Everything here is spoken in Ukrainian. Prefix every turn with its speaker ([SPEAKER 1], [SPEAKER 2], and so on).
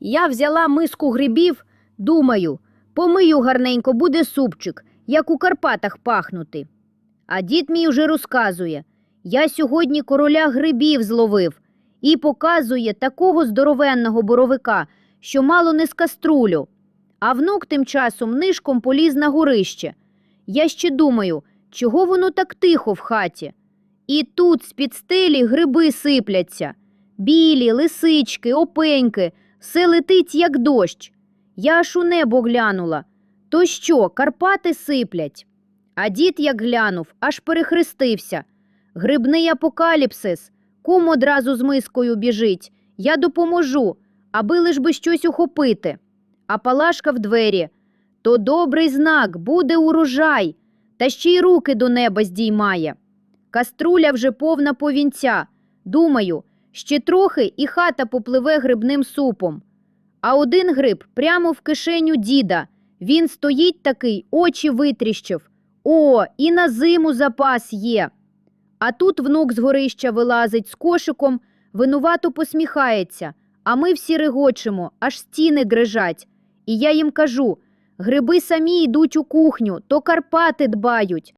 [SPEAKER 1] Я взяла миску грибів, думаю, помию гарненько, буде супчик, як у Карпатах пахнути. А дід мій уже розказує я сьогодні короля грибів зловив і показує такого здоровенного боровика, що мало не з каструлю. А внук тим часом нишком поліз на горище. Я ще думаю, чого воно так тихо в хаті. І тут з-під стелі гриби сипляться. Білі, лисички, опеньки, все летить, як дощ. Я аж у небо глянула. То що, Карпати сиплять? А дід, як глянув, аж перехрестився. Грибний апокаліпсис. Кум одразу з мискою біжить. Я допоможу, аби лиш би щось ухопити. А Палашка в двері. То добрий знак, буде урожай, та ще й руки до неба здіймає. Каструля вже повна повінця. Думаю, ще трохи і хата попливе грибним супом. А один гриб прямо в кишеню діда. Він стоїть такий, очі витріщив. О, і на зиму запас є. А тут внук з горища вилазить з кошиком, винувато посміхається, а ми всі регочемо, аж стіни грижать. І я їм кажу: гриби самі йдуть у кухню, то Карпати дбають.